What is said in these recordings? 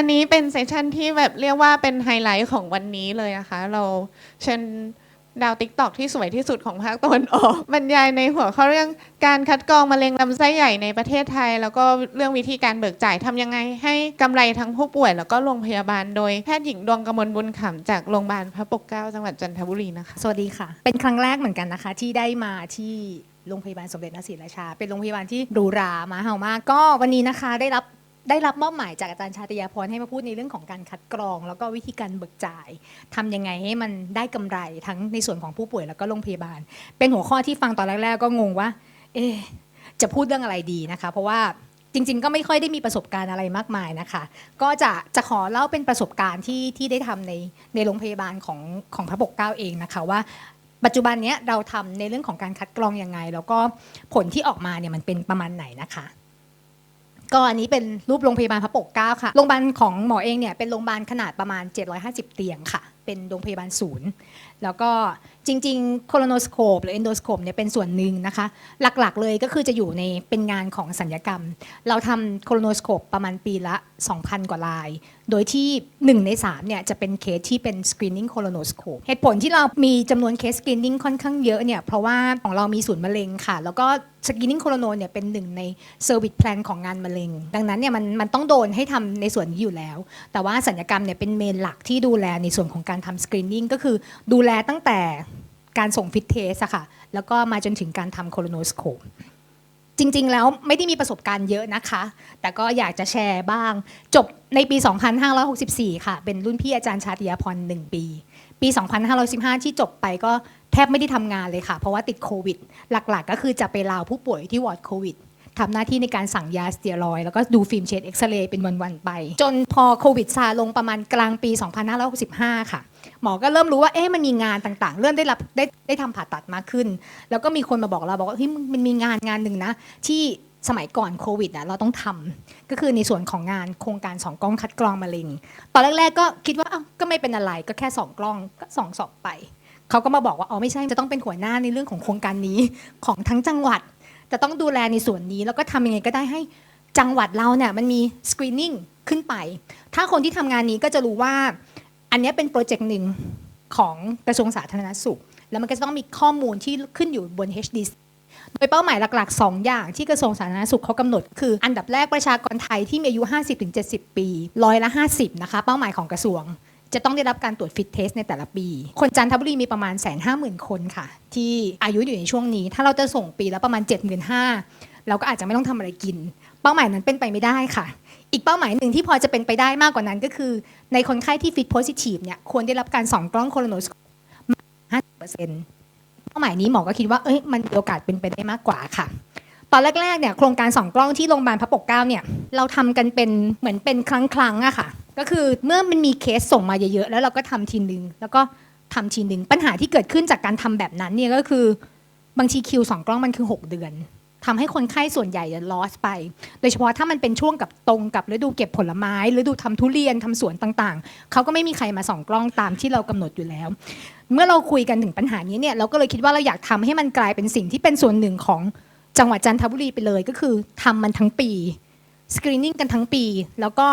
อันนี้เป็นเซสชันที่แบบเรียกว่าเป็นไฮไลท์ของวันนี้เลยนะคะ เราเชิญดาวติ๊กตอกที่สวยที่สุดของภาคตะวันออกบรรยายในหัวข้อเรื่องการคัดกรองมะเร็งลำไส้ใหญ่ในประเทศไทย แล้วก็เรื่องวิธีการเบิกจ่ายทำยังไง ให้กำไรทั้งผู้ป่วย แล้วก็โรงพยาบาลโดยแพทย์หญิงดวงกมลบุญขำจากโรงพยาบาลพระปกเกล้าจังหวัดจันทบุรีนะคะ สวัสดีค่ะ เป็นครั้งแรกเหมือนกันนะคะ ที่ได้มาที่โรงพยาบาลสมเด็จนศรีราชา เป็นโรงพยาบาลที่หรูหรามาเห่ามากก็วันนี้นะคะได้รับ ได้รับมอบหมายจากอาจารย์ชาติยาพรให้มาพูดในเรื่องของการคัดกรอง แล้วก็วิธีการเบิกจ่ายทำยังไงให้มันได้กำไรทั้งในส่วนของผู้ป่วยแล้วก็โรงพยาบาล เป็นหัวข้อที่ฟังตอนแรก ๆ ก็งงว่า เอ๊จะพูดเรื่องอะไรดีนะคะ เพราะว่าจริง ๆ ก็ไม่ค่อยได้มีประสบการณ์อะไรมากมายนะคะ ก็จะจะขอเล่าเป็นประสบการณ์ที่ที่ได้ทำในในโรงพยาบาลของของพระปกเกล้าเองนะคะว่าปัจจุบันนี้เราทำในเรื่องของการคัดกรองยังไง แล้วก็ผลที่ออกมาเนี่ยมันเป็นประมาณไหนนะคะ ก็อันนี้เป็นรูปโรงพยาบาลพระปกเกล้าค่ะ โรงพยาบาลของหมอเองเนี่ยเป็นโรงพยาบาลขนาดประมาณ 750 เตียงค่ะ เป็นโรงพยาบาลศูนย์ แล้วก็จริงๆโคโลโนสโคปหรือเอนโดสโคปเนี่ยเป็นส่วนหนึ่งนะคะ หลักๆเลยก็คือจะอยู่ในเป็นงานของสัญญกรรม เราทำโคโลโนสโคปประมาณปีละ 2,000 กว่าลาย โดยที่ 1 ใน 3 เนี่ยจะเป็นเคสที่เป็น screening colonoscope เหตุผลที่เรามีจำนวนเคส screening ค่อนข้างเยอะเนี่ยเพราะว่าของเรามีศูนย์มะเร็งค่ะ แล้วก็ screening colono เนี่ยเป็นหนึ่งใน service plan ของงานมะเร็ง ดังนั้นเนี่ยมันมันต้องโดนให้ทำในส่วนนี้อยู่แล้ว แต่ว่าสัญญกรรมเนี่ยเป็นเมนหลักที่ดูแลในส่วนของการทำ screening ก็คือดูแลตั้งแต่การส่งฟิตเทสอะค่ะ แล้วก็มาจนถึงการทำโคโลโนสโคปจริง ๆ แล้วไม่ได้มีประสบการณ์เยอะนะคะ แต่ก็อยากจะแชร์บ้าง จบในปี 2564 ค่ะ เป็นรุ่นพี่อาจารย์ชาติยาพรหนึ่งปี ปี 2515 ที่จบไปก็แทบไม่ได้ทำงานเลยค่ะ เพราะว่าติดโควิด หลักๆ ก็คือจะไปลาวผู้ป่วยที่วอร์ดโควิดทำหน้าที่ในการสั่งยาสเตียรอย แล้วก็ดูฟิล์มเช็ดเอ็กซเรย์เป็นวัน ๆ ไป จนพอโควิดซาลงประมาณกลางปี 2565 ค่ะ หมอก็เริ่มรู้ว่าเอ๊ะมันมีงานต่างๆ เริ่มได้รับได้ได้ทำผ่าตัดมากขึ้น แล้วก็มีคนมาบอกเราบอกว่าเฮ้ยมันมีงานงานหนึ่งนะที่สมัยก่อนโควิดอะเราต้องทำก็คือในส่วนของงานโครงการสองกล้องคัดกรองมะเร็งตอนแรก ๆ ก็คิดว่าอ้าวก็ไม่เป็นอะไรก็แค่สองกล้องก็สองสอบไปเขาก็มาบอกว่าอ๋อไม่ใช่จะต้องเป็นหัวหน้าในเรื่องของโครงการนี้ของทั้งจังหวัด จะต้องดูแลในส่วนนี้แล้วก็ทำยังไงก็ได้ให้จังหวัดเราเนี่ยมันมีสกรีนนิ่งขึ้นไป ถ้าคนที่ทำงานนี้ก็จะรู้ว่า อันนี้เป็นโปรเจกต์หนึ่งของกระทรวงสาธารณสุข แล้วมันก็จะต้องมีข้อมูลที่ขึ้นอยู่บน HDC โดยเป้าหมายหลักๆ 2 อย่างที่กระทรวงสาธารณสุขเขากำหนด คืออันดับแรกประชากรไทยที่มีอายุ 50-70 ปีร้อยละ 50 นะคะ เป้าหมายของกระทรวง จะต้องได้รับการตรวจฟิตเทสในแต่ละปี คนจันทบุรีมีประมาณ150,000คนค่ะ ที่อายุอยู่ในช่วงนี้ ถ้าเราจะส่งปีละประมาณ 75,000เราก็อาจจะไม่ต้องทำอะไรกิน เป้าหมายนั้นเป็นไปไม่ได้ค่ะ อีกเป้าหมายหนึ่งที่พอจะเป็นไปได้มากกว่านั้นก็คือ ในคนไข้ที่ฟิตโพซิทีฟเนี่ยควรได้รับการส่องกล้องโคโลโนสโคปมาก50%เป้าหมายนี้หมอก็คิดว่าเอ้ยมันมีโอกาสเป็นไปได้มากกว่าค่ะ ตอนแรกๆเนี่ยโครงการส่องกล้องที่โรงพยาบาลพระปกเกล้าเนี่ยเราทำกันเป็นเหมือนเป็นครั้งๆอะค่ะ ก็คือเมื่อมันมีเคสส่งมาเยอะๆแล้วเราก็ทำทีนึงแล้วก็ทำทีนึงปัญหาที่เกิดขึ้นจากการทำแบบนั้นเนี่ยก็คือบางทีคิวสองกล้องมันคือ 6 เดือน ทำให้คนไข้ส่วนใหญ่จะ loss ไป โดยเฉพาะถ้ามันเป็นช่วงกับตรงกับฤดูเก็บผลไม้ฤดูทำทุเรียนทำสวนต่างๆ เขาก็ไม่มีใครมาส่องกล้องตามที่เรากำหนดอยู่แล้ว เมื่อเราคุยกันถึงปัญหานี้เนี่ยเราก็เลยคิดว่าเราอยากทำให้มันกลายเป็นสิ่งที่เป็นส่วนหนึ่งของจังหวัดจันทบุรีไปเลยก็คือทำมันทั้งปีสกรีนนิ่งกันทั้งปี แล้วก็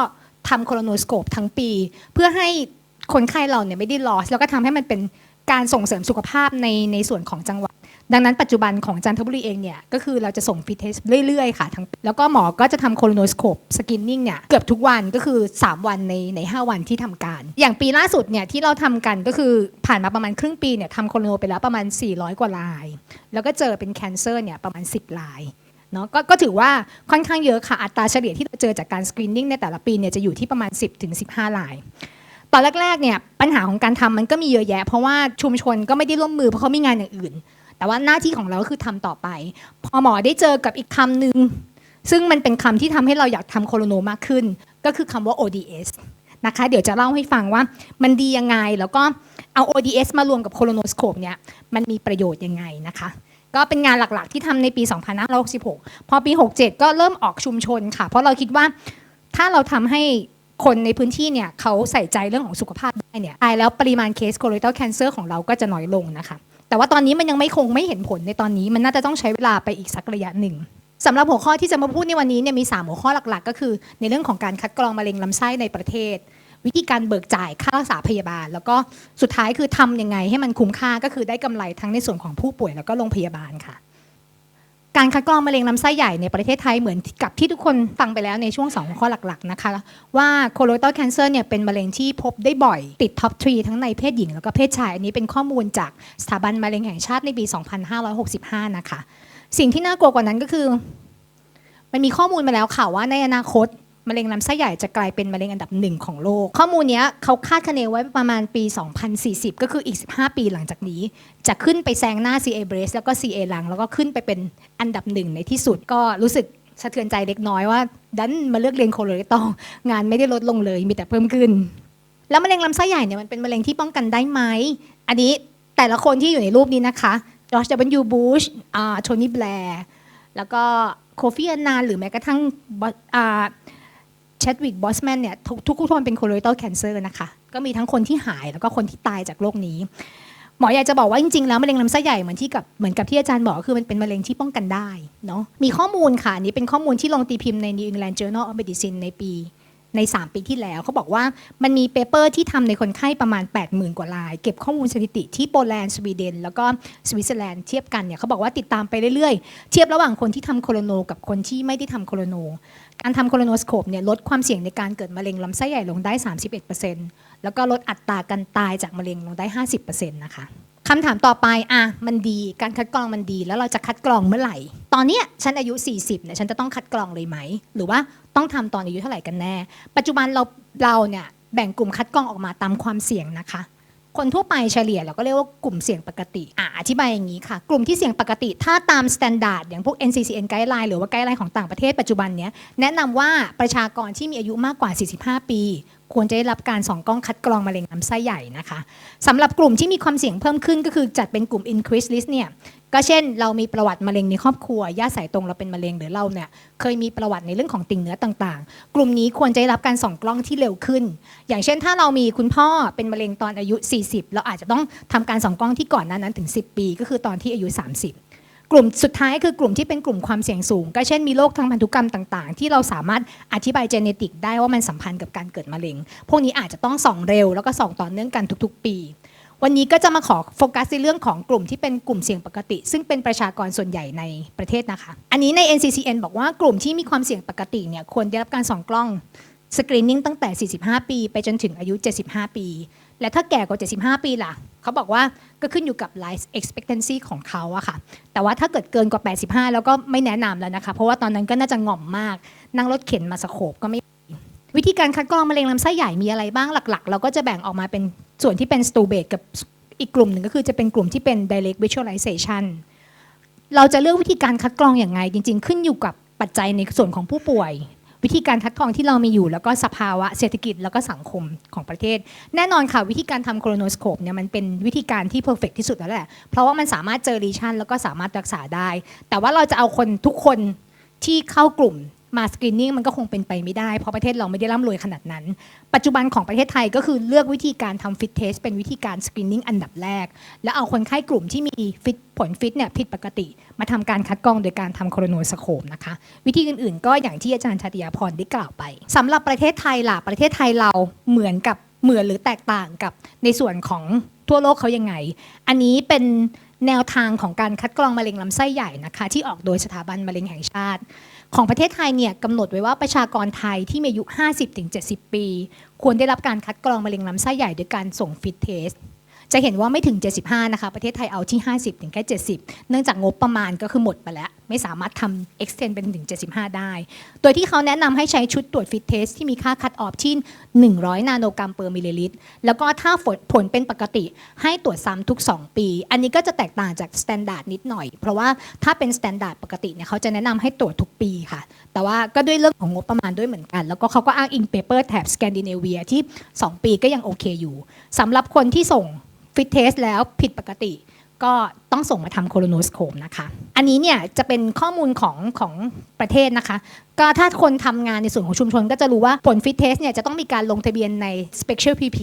ทำโคโลโนสโคปทั้งปี เพื่อให้คนไข้เราเนี่ยไม่ได้ลอสแล้วก็ทำให้มันเป็นการส่งเสริมสุขภาพในในส่วนของจังหวัด ดังนั้นปัจจุบันของจันทบุรีเองเนี่ยก็คือเราจะส่งฟิตเทสเรื่อยๆค่ะทั้งแล้วก็หมอก็จะทำโคโลโนสโคปสกินนิ่งเนี่ยเกือบทุกวันก็คือ 3 วันในใน 5 วันที่ทำการ อย่างปีล่าสุดเนี่ยที่เราทำกันก็คือผ่านมาประมาณครึ่งปีเนี่ยทำโคโลโนไปแล้วประมาณ 400 กว่าลาย แล้วก็เจอเป็นแคนเซอร์เนี่ยประมาณ 10 ลายเนาะก็ก็ถือว่าค่อนข้างเยอะค่ะ อัตราเฉลี่ยที่เราเจอจากการสกรีนนิ่งในแต่ละปีเนี่ยจะอยู่ที่ประมาณ 10ถึง15 ลายตอนแรกๆเนี่ยปัญหาของการทำมันก็มีเยอะแยะ เพราะว่าชุมชนก็ไม่ได้ร่วมมือเพราะเขามีงานอย่างอื่น แต่ว่าหน้าที่ของเราก็คือทำต่อไป พอหมอได้เจอกับอีกคำหนึ่งซึ่งมันเป็นคำที่ทำให้เราอยากทำโคโลโนมากขึ้น ก็คือคำว่า ODS นะคะ เดี๋ยวจะเล่าให้ฟังว่ามันดียังไง แล้วก็เอา ODS มารวมกับโคโลโนสโคปเนี่ยมันมีประโยชน์ยังไงนะคะก็เป็นงานหลักๆที่ทำในปี 2566 พอปี 67 ก็เริ่มออกชุมชนค่ะ เพราะเราคิดว่าถ้าเราทำให้คนในพื้นที่เนี่ยเขาใส่ใจเรื่องของสุขภาพได้เนี่ยตายแล้วปริมาณเคส colorectal cancer ของเราก็จะน้อยลงนะคะ แต่ว่าตอนนี้มันยังไม่คงไม่เห็นผลในตอนนี้ มันน่าจะต้องใช้เวลาไปอีกสักระยะหนึ่งสำหรับหัวข้อที่จะมาพูดในวันนี้เนี่ยมี 3 หัวข้อหลักๆ ก็คือ ในเรื่องของการคัดกรองมะเร็งลำไส้ในประเทศ วิธีการเบิกจ่ายค่ารักษาพยาบาล แล้วก็สุดท้ายคือทำยังไงให้มันคุ้มค่าก็คือได้กำไรทั้งในส่วนของผู้ป่วยแล้วก็โรงพยาบาลค่ะ การคัดกรองมะเร็งลำไส้ใหญ่ในประเทศไทยเหมือนกับที่ทุกคนฟังไปแล้วในช่วง 2 ข้อหลักๆนะคะว่า colorectal cancer เนี่ยเป็นมะเร็งที่พบได้บ่อยติดท็อปทรีทั้งในเพศหญิงแล้วก็เพศชาย อันนี้เป็นข้อมูลจากสถาบันมะเร็งแห่งชาติในปี 2565 นะคะ สิ่งที่น่ากลัวกว่านั้นก็คือ มันมีข้อมูลมาแล้วค่ะว่าในอนาคต มะเร็งลำไส้ใหญ่จะกลายเป็นมะเร็งอันดับหนึ่งของโลก ข้อมูลเนี้ยเขาคาดคะเนไว้ประมาณปี 2040 ก็คืออีก 15 ปีหลังจากนี้ จะขึ้นไปแซงหน้า CA breast แล้วก็ CA ลัง แล้วก็ขึ้นไปเป็นอันดับหนึ่งในที่สุดก็รู้สึกสะเทือนใจเล็กน้อยว่า ดันมาเลือกเรียนโคโลเรตองงานไม่ได้ลดลงเลยมีแต่เพิ่มขึ้น แล้วมะเร็งลำไส้ใหญ่เนี่ยมันเป็นมะเร็งที่ป้องกันได้ไหมอันนี้แต่ละคนที่อยู่ในรูปนี้นะคะจอร์จ W. Bush อ่าโทนี่แบร์แล้วก็โคฟีอันนานหรือแม้กระทั่งอสอ่า เชดวิกบอสแมนเนี่ยทุกทุกคนเป็นโคโลเรต a ลแคนเซอร์นะคะ ก็มีทั้งคนที่หายแล้วก็คนที่ตายจากโรคนี้ หมออยากจะบอกว่าจริงๆแล้วมะเร็งลำไส้ใหญ่เหมือนที่กับเหมือนกับที่อาจารย์บอกคือมันเป็นมะเร็งที่ป้องกันได้เนาะมีข้อมูลค่ะอันนี้เป็นข้อมูลที่ลงตีพิมพ์ใน New England Journal of Medicine ในปีใน 3 ปีที่แล้วเขาบอกว่ามันมีเปเปอร์ที่ทำในคนไข้ประมาณ 80,000 กว่าลาย เก็บข้อมูลสถิติที่โปแลนด์สวีเดน แล้วก็สวิตเซอร์แลนด์เทียบกันเนี่ยเขาบอกว่าติดตามไปเรื่อยๆ เทียบระหว่างคนที่ทำโคโลโน กับคนที่ไม่ได้ทำโคโลโน การทำโคโลโนสโคปเนี่ยลดความเสี่ยงในการเกิดมะเร็งลำไส้ใหญ่ลงได้ 31%แล้วก็ลดอัตราการตายจากมะเร็งลงได้ 50%นะคะคำถามต่อไปอะมันดีการคัดกรองมันดี แล้วเราจะคัดกรองเมื่อไหร่ ตอนเนี้ยฉันอายุ 40เนี่ยฉันจะต้องคัดกรองเลยไหม หรือว่าต้องทำตอนอายุเท่าไหร่กันแน่ ปัจจุบันเราเราเนี่ยแบ่งกลุ่มคัดกรองออกมาตามความเสี่ยงนะคะ คนทั่วไปเฉลี่ยเราก็เรียกว่ากลุ่มเสี่ยงปกติอะอธิบายอย่างนี้ค่ะ กลุ่มที่เสี่ยงปกติถ้าตามมาตรฐานอย่างพวก NCCN guideline หรือว่าไกด์ไลน์ของต่างประเทศปัจจุบันเนี้ยแนะนำว่าประชากรที่มีอายุมากกว่า 45 ปี ควรจะได้รับการส่องกล้องคัดกรองมะเร็งลำไส้ใหญ่นะคะสำหรับกลุ่มที่มีความเสี่ยงเพิ่มขึ้นก็คือจัดเป็นกลุ่ม increase list เนี่ย ก็เช่น เรามีประวัติมะเร็งในครอบครัวญาติสายตรงเราเป็นมะเร็งหรือเราเนี่ยเคยมีประวัติในเรื่องของติ่งเนื้อต่างๆ กลุ่มนี้ควรจะได้รับการส่องกล้องที่เร็วขึ้น อย่างเช่น ถ้าเรามีคุณพ่อเป็นมะเร็งตอนอายุ 40 เราอาจจะต้องทำการส่องกล้องที่ก่อนนั้นนั้นถึง 10 ปี ก็คือตอนที่อายุ 30กลุ่มสุดท้ายคือกลุ่มที่เป็นกลุ่มความเสี่ยงสูง ก็เช่นมีโรคทางพันธุกรรมต่างๆ ที่เราสามารถอธิบายเจเนติกได้ว่ามันสัมพันธ์กับการเกิดมะเร็ง พวกนี้อาจจะต้องส่องเร็วแล้วก็ส่องต่อเนื่องกันทุกๆ ปี วันนี้ก็จะมาขอโฟกัสในเรื่องของกลุ่มที่เป็นกลุ่มเสี่ยงปกติ ซึ่งเป็นประชากรส่วนใหญ่ในประเทศนะคะ อันนี้ใน NCCN บอกว่ากลุ่มที่มีความเสี่ยงปกติเนี่ยควรได้รับการส่องกล้องสกรีนนิ่งตั้งแต่ 45 ปี ไปจนถึงอายุ 75 ปี และถ้าแก่กว่า 75 ปีล่ะ เขาบอกว่าก็ขึ้นอยู่กับ life expectancy ของเขาอะค่ะ แต่ว่าถ้าเกิดเกินกว่า 85 แล้วก็ไม่แนะนำแล้วนะคะ เพราะว่าตอนนั้นก็น่าจะง่อมมาก นั่งรถเข็นมาสโคบก็ไม่ วิธีการคัดกรองมะเร็งลำไส้ใหญ่มีอะไรบ้างหลักๆ เราก็จะแบ่งออกมาเป็นส่วนที่เป็น s t u b a t e กับอีกกลุ่มหนึ่งก็คือจะเป็นกลุ่มที่เป็น direct visualization เราจะเลือกวิธีการคัดกรองอย่างไง จริง ๆ ขึ้นอยู่กับปัจจัยในส่วนของผู้ป่วย วิธีการคัดกรองที่เรามีอยู่ แล้วก็สภาวะเศรษฐกิจแล้วก็สังคมของประเทศ แน่นอนค่ะ วิธีการทำโครโนสโคปเนี่ยมันเป็นวิธีการที่เพอร์เฟกที่สุดแล้วแหละ เพราะว่ามันสามารถเจอรีชันแล้วก็สามารถรักษาได้ แต่ว่าเราจะเอาคนทุกคนที่เข้ากลุ่ม มาสกรีนนิ่งมันก็คงเป็นไปไม่ได้ เพราะประเทศเราไม่ได้ร่ำรวยขนาดนั้น ปัจจุบันของประเทศไทยก็คือเลือกวิธีการทำฟิตเทสเป็นวิธีการสกรีนนิ่งอันดับแรก แล้วเอาคนไข้กลุ่มที่มีฟิตผลฟิตเนี่ยผิดปกติ มาทำการคัดกรองโดยการทำโครโนสโคปนะคะ วิธีอื่นๆ ก็อย่างที่อาจารย์ชาติยาพรได้กล่าวไปสำหรับประเทศไทยล่ะประเทศไทยเราเหมือนกับเหมือนหรือแตกต่างกับในส่วนของทั่วโลกเขายังไง อันนี้เป็นแนวทางของการคัดกรองมะเร็งลำไส้ใหญ่นะคะ ที่ออกโดยสถาบันมะเร็งแห่งชาติ ของประเทศไทยเนี่ยกำหนดไว้ว่าประชากรไทยที่มีอายุ 50-70 ปี ควรได้รับการคัดกรองมะเร็งลำไส้ใหญ่โดยการส่งฟิตเทส จะเห็นว่าไม่ถึง 75 นะคะ ประเทศไทยเอาที่ 50 ถึงแค่ 70 เนื่องจากงบประมาณก็คือหมดไปแล้ว ไม่สามารถทำ extend เป็นถึง 75 ได้ โดยที่เขาแนะนำให้ใช้ชุดตรวจฟิตเทสที่มีค่าคัดออฟที่ 100 นาโนกรัมเปอร์มิลลิลิตร แล้วก็ถ้าผลเป็นปกติให้ตรวจซ้ำทุก 2 ปี อันนี้ก็จะแตกต่างจาก s t ต n d า r d นิดหน่อย เพราะว่าถ้าเป็น s t ต n d า r d ปกติเนี่ยเขาจะแนะนำให้ตรวจทุกปีค่ะ แต่ว่าก็ด้วยเรื่องของงบประมาณด้วยเหมือนกัน แล้วก็เขาก็อ้างอิงเปเปอร์แถบสแกนดิเนเวียที่ 2 ปีก็ยังโอเคอยู่สำหรับคนที่ส่ง ฟิตเทสแล้วผิดปกติ ก็ต้องส่งมาทำโคโลโนสโคปนะคะ อันนี้เนี่ยจะเป็นข้อมูลของของประเทศนะคะ ก็ถ้าคนทำงานในส่วนของชุมชน ก็จะรู้ว่าผลฟิตเทสเนี่ยจะต้องมีการลงทะเบียนใน Special PP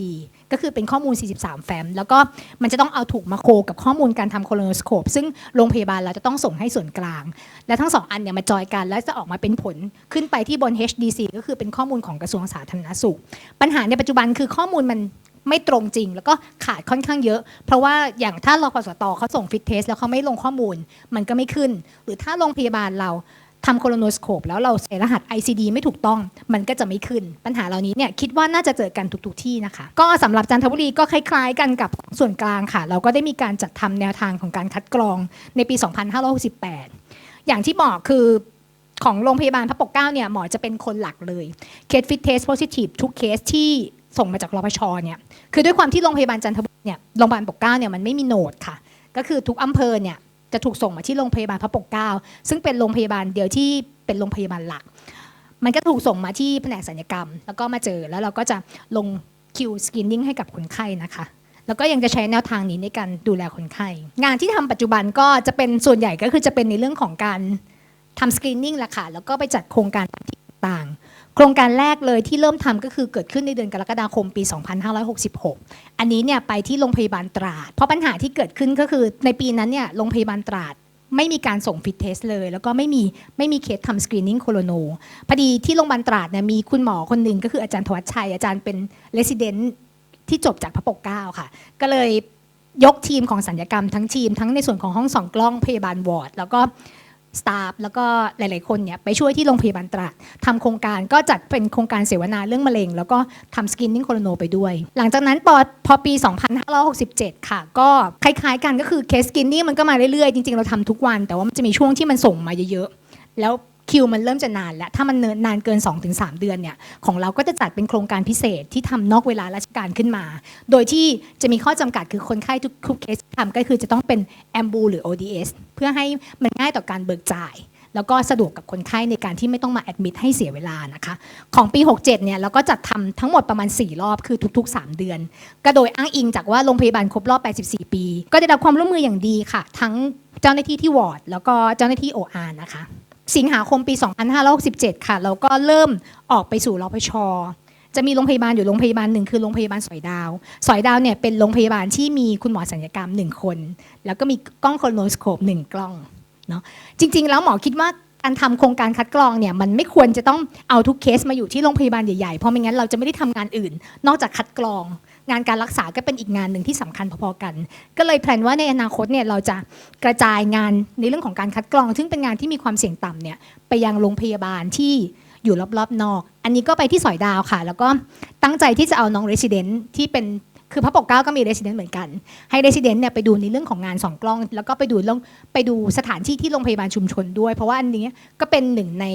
ก็คือเป็นข้อมูล 43 แฟ้ม แล้วก็มันจะต้องเอาถูกมาโคกับข้อมูลการทำโคโลโนสโคปซึ่งโรงพยาบาลเราจะต้องส่งให้ส่วนกลาง และทั้งสองอันเนี่ยมาจอยกันแล้วจะออกมาเป็นผลขึ้นไปที่บน HDC ก็คือเป็นข้อมูลของกระทรวงสาธารณสุข ปัญหาในปัจจุบันคือข้อมูลมัน ไม่ตรงจริง แล้วก็ขาดค่อนข้างเยอะ เพราะว่าอย่างถ้ารพสตเขาส่งฟิตเทสแล้วเขาไม่ลงข้อมูลมันก็ไม่ขึ้น หรือถ้าโรงพยาบาลเราทำโคโลโนสโคปแล้วเราใส่รหัส ICD ไม่ถูกต้อง มันก็จะไม่ขึ้น ปัญหาเหล่านี้เนี่ยคิดว่าน่าจะเจอกันทุกๆที่นะคะ ก็สำหรับจันทบุรีก็คล้ายๆ กันกับส่วนกลางค่ะ เราก็ได้มีการจัดทำแนวทางของการคัดกรองในปี 2568 อย่างที่บอกคือของโรงพยาบาลพระปกเกล้าเนี่ยหมอจะเป็นคนหลักเลยเคสฟิตเทสโพซิทีฟทุกเคสที่ ส่งมาจากรพชเนี่ยคือด้วยความที่โรงพยาบาลจันทบุรีเนี่ยโรงพยาบาลปกเก้าเนี่ยมันไม่มีโหนดค่ะ ก็คือทุกอำเภอเนี่ยจะถูกส่งมาที่โรงพยาบาลพระปกเก้าซึ่งเป็นโรงพยาบาลเดียวที่เป็นโรงพยาบาลหลัก มันก็ถูกส่งมาที่แผนกศัลยกรรม แล้วก็มาเจอแล้วเราก็จะลงคิวสกินนิ่งให้กับคนไข้นะคะแล้วก็ยังจะใช้แนวทางนี้ในการดูแลคนไข้ งานที่ทำปัจจุบันก็จะเป็นส่วนใหญ่ก็คือจะเป็นในเรื่องของการทำสกรีนนิ่งแหละค่ะ แล้วก็ไปจัดโครงการต่าง โครงการแรกเลยที่เริ่มทำก็คือเกิดขึ้นในเดือนกรกฎาคมปี 2566 อันนี้เนี่ยไปที่โรงพยาบาลตราด เพราะปัญหาที่เกิดขึ้นก็คือในปีนั้นเนี่ยโรงพยาบาลตราดไม่มีการส่งฟิตเทสเลย แล้วก็ไม่มีไม่มีเคสทำสกรีนนิ่งโคโลโนพอดีที่โรงพยาบาลตราดเนี่ยมีคุณหมอคนหนึ่งก็คืออาจารย์ธวัชชัย อาจารย์เป็นเลส i เดนที่จบจากพระปกเก้าค่ะ ก็เลยยกทีมของสัญญกรรมทั้งทีมทั้งในส่วนของห้องส่องกล้องพยาบาลวอร์ด แล้วก็ สตาฟแล้วก็หลาย ๆ คนเนี่ยไปช่วยที่โรงพยาบาลตราดทำโครงการก็จัดเป็นโครงการเสวนาเรื่องมะเร็ง แล้วก็ทำสกินนิ่งโคโรโนไปด้วย หลังจากนั้นพอพอปี 2567 ค่ะ ก็คล้าย ๆ กันก็คือเคสสกินนิ่งมันก็มาเรื่อย ๆ จริง ๆ เราทำทุกวัน แต่ว่ามันจะมีช่วงที่มันส่งมาเยอะ ๆ แล้ว คิวมันเริ่มจะนานแล้ว ถ้ามันเนินนานเกิน 2-3 เดือนเนี่ยของเราก็จะจัดเป็นโครงการพิเศษที่ทำนอกเวลาราชการขึ้นมา โดยที่จะมีข้อจำกัดคือคนไข้ทุกทุกเคสทำก็คือจะต้องเป็นแอมบูหรือ ODS เพื่อให้มันง่ายต่อการเบิกจ่าย แล้วก็สะดวกกับคนไข้ในการที่ไม่ต้องมาแอดมิดให้เสียเวลานะคะของปี 67เนี่ยเราก็จัดทำทั้งหมดประมาณ 4 รอบคือทุก ๆ 3 เดือน ก็โดยอ้างอิงจากว่าโรงพยาบาลครบรอบ 84 ปี ก็ได้รับความร่วมมืออย่างดีค่ะ ทั้งเจ้าหน้าที่ที่วอร์ดแล้วก็เจ้าหน้าที่ OR นะคะ สิงหาคมปี 2567 ค่ะ เราก็เริ่มออกไปสู่รพช จะมีโรงพยาบาลอยู่โรงพยาบาลหนึ่งคือโรงพยาบาลสอยดาว สอยดาวเนี่ยเป็นโรงพยาบาลที่มีคุณหมอสัญญกรรมหนึ่งคน แล้วก็มีกล้องโคลโนสโคปหนึ่งกล้องเนาะจริง ๆ แล้วหมอคิดว่าการทำโครงการคัดกรองเนี่ยมันไม่ควรจะต้องเอาทุกเคสมาอยู่ที่โรงพยาบาลใหญ่ๆ เพราะไม่งั้นเราจะไม่ได้ทำงานอื่น นอกจากคัดกรอง งานการรักษาก็เป็นอีกงานหนึ่งที่สำคัญพอๆกัน ก็เลยแพลนว่าในอนาคตเนี่ยเราจะกระจายงานในเรื่องของการคัดกรอง ซึ่งเป็นงานที่มีความเสี่ยงต่ำเนี่ยไปยังโรงพยาบาลที่อยู่รอบๆนอก อันนี้ก็ไปที่สอยดาวค่ะ แล้วก็ตั้งใจที่จะเอาน้องเรสซิเดนต์ที่เป็น คือพระปกเก้าก็มีเรสซิเดนต์เหมือนกัน ให้เรสซิเดนต์เนี่ยไปดูในเรื่องของงานสองกล้อง แล้วก็ไปดูเรื่องไปดูสถานที่ที่โรงพยาบาลชุมชนด้วย เพราะว่าอันนี้ก็เป็นหนึ่งใน